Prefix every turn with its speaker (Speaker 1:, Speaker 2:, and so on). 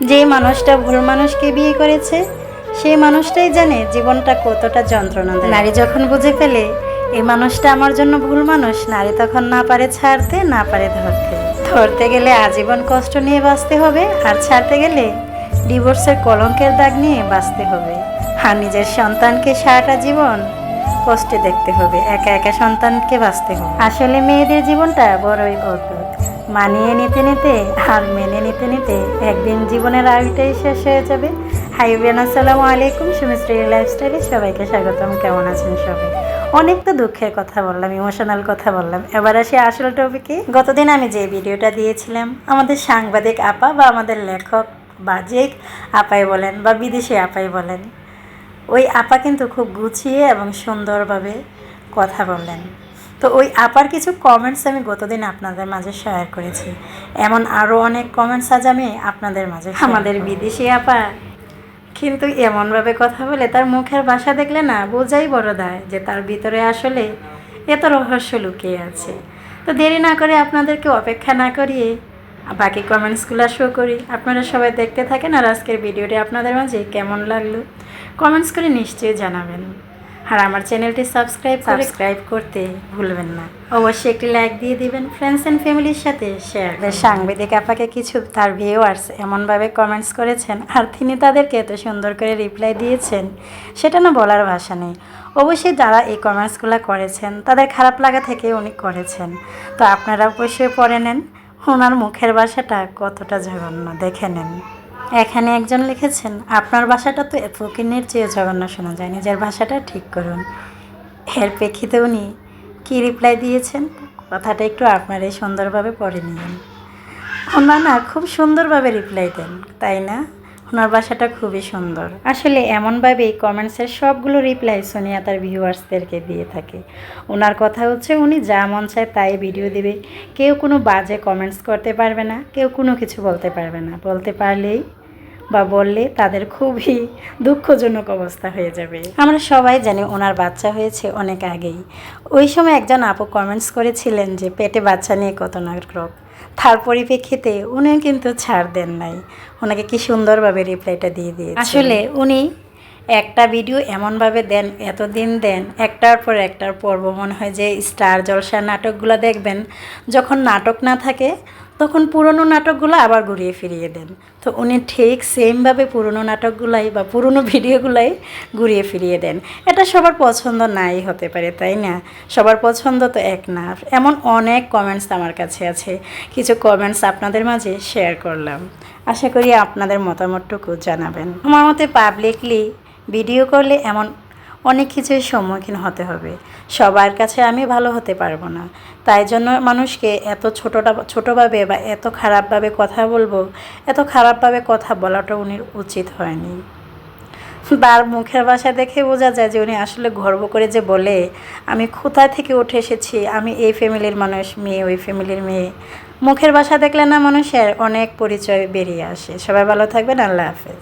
Speaker 1: যে মানুষটা ভুল মানুষকে বিয়ে করেছে, সেই মানুষটাই জানে জীবনটা কতটা যন্ত্রণা দেয় নারী যখন বুঝে ফেলে, এই মানুষটা আমার জন্য ভুল মানুষ নারী তখন না পারে ছাড়তে, না পারে ধরতে। ধরতে গেলে আজীবন কষ্ট নিয়ে বাঁচতে হবে, আর ছাড়তে গেলে ডিভোর্সের কলঙ্কের দাগ নিয়ে বাঁচতে হবে। আর নিজের সন্তানকে সারাটা জীবন কষ্টে দেখতে হবে, একা একা সন্তানকে বাঁচতে হবে। আসলে মেয়েদের জীবনটা বড়ই অদ্ভুত। মানিয়ে নিতে নিতে আর মেনে নিতে নিতে একদিন জীবনের আয়ুটাই শেষ হয়ে যাবে। হাই বেন আসসালামু আলাইকুম। সুমিশ্রী লাইফস্টাইলে সবাইকে স্বাগতম। কেমন আছেন সবাই? অনেক তো দুঃখের কথা বললাম ইমোশনাল কথা বললাম। এবার আসি আসল টপিকে গতদিন আমি যে ভিডিওটা দিয়েছিলাম, আমাদের সাংবাদিক আপা বা আমাদের লেখক বা যে আপাই বলেন বা বিদেশি আপাই বলেন, ওই আপা কিন্তু খুব গুছিয়ে এবং সুন্দরভাবে কথা বললেন। তো ওই আপার কিছু কমেন্টস আমি গতদিন আপনাদের মাঝে শেয়ার করেছি। এমন আরও অনেক কমেন্টস আজ আমি আপনাদের মাঝে আমাদের বিদেশি আপা। কিন্তু এমনভাবে কথা বলে তার মুখের ভাষা দেখলে না বোঝাই বড় দায় যে তার ভিতরে আসলে এত রহস্য লুকিয়ে আছে। তো দেরি না করে আপনাদেরকে অপেক্ষা না করিয়ে বাকি কমেন্টসগুলো শো করি। আপনারা সবাই দেখতে থাকেন আর আজকের ভিডিওটি আপনাদের মাঝে কেমন লাগল? কমেন্টস করে নিশ্চয়ই জানাবেন। আর আমার চ্যানেলটি সাবস্ক্রাইব সাবস্ক্রাইব করতে ভুলবেন না। অবশ্যই একটি লাইক দিয়ে দিবেন ফ্রেন্ডস অ্যান্ড ফ্যামিলির সাথে শেয়ার সাংবাদিক আপাকে কিছু তার ভিউয়ার্স এমনভাবে কমেন্টস করেছেন আর তিনি তাদেরকে এত সুন্দর করে রিপ্লাই দিয়েছেন সেটা না বলার ভাষা নেই। অবশ্যই যারা এই কমেন্টসগুলো করেছেন তাদের খারাপ লাগা থেকে উনি করেছেন। তো আপনারা অবশ্যই পড়ে নেন ওনার মুখের ভাষাটা কতটা জঘন্য দেখে নেন। এখানে একজন লিখেছেন, আপনার ভাষাটা তো ফকিনের চেয়ে জঘন্য শোনা যায়, নিজের ভাষাটা ঠিক করুন। এর প্রেক্ষিতে উনি কী রিপ্লাই দিয়েছেন? কথাটা একটু আপনারাই সুন্দরভাবে পড়ে নিন। ওনার না খুব সুন্দরভাবে রিপ্লাই দেন, তাই না? ওনার বাসাটা খুবই সুন্দর। আসলে এমনভাবেই কমেন্টসের সবগুলো রিপ্লাই সোনিয়া তার ভিউয়ার্সদেরকে দিয়ে থাকে। ওনার কথা হচ্ছে, উনি যা মন চায় তাই ভিডিও দেবে। কেউ কোনো বাজে কমেন্টস করতে পারবে না, কেউ কোনো কিছু বলতে পারবে না। বলতে পারলেই বা বললে তাদের খুবই দুঃখজনক অবস্থা হয়ে যাবে। আমরা সবাই জানি ওনার বাচ্চা হয়েছে অনেক আগেই। ওই সময় একজন আপু কমেন্টস করেছিলেন যে, পেটে বাচ্চা নিয়ে কত নাটক। তার পরিপ্রেক্ষিতে উনি কিন্তু ছাড় দেন নাই। ওনাকে কি সুন্দরভাবে রিপ্লাইটা দিয়ে দিয়ে আসলে উনি একটা ভিডিও এমনভাবে দেন, এতদিন দেন, একটার পর একটার পর্ব। মনে হয় যে, স্টার জলসার নাটকগুলো দেখবেন, যখন নাটক না থাকে তখন পুরনো নাটকগুলো আবার ঘুরিয়ে ফিরিয়ে দেন। তো উনি ঠিক সেমভাবে পুরনো নাটকগুলাই বা পুরনো ভিডিওগুলাই ঘুরিয়ে ফিরিয়ে দেন। এটা সবার পছন্দ নাই হতে পারে, তাই না? সবার পছন্দ তো এক না। এমন অনেক কমেন্টস আমার কাছে আছে। কিছু কমেন্টস আপনাদের মাঝে শেয়ার করলাম। আশা করি আপনাদের মতামতটুকু জানাবেন। আমার মতে পাবলিকলি ভিডিও করলে এমন অনেক কিছুর সম্মুখীন হতে হবে। সবার কাছে আমি ভালো হতে পারব না। তাই জন্য মানুষকে এত ছোটোটা, ছোটোভাবে বা এত খারাপভাবে কথা বলব, এত খারাপভাবে কথা বলাটা উনির উচিত হয়নি। তার মুখের ভাষা দেখে বোঝা যায় যে উনি আসলে গর্ব করে যে বলে, আমি কোথায় থেকে উঠে এসেছি? আমি এই ফ্যামিলির মানুষ, মেয়ে ওই ফ্যামিলির মেয়ে। মুখের ভাষা দেখলে না মানুষের অনেক পরিচয় বেরিয়ে আসে। সবাই ভালো থাকবেন, আল্লাহ হাফেজ।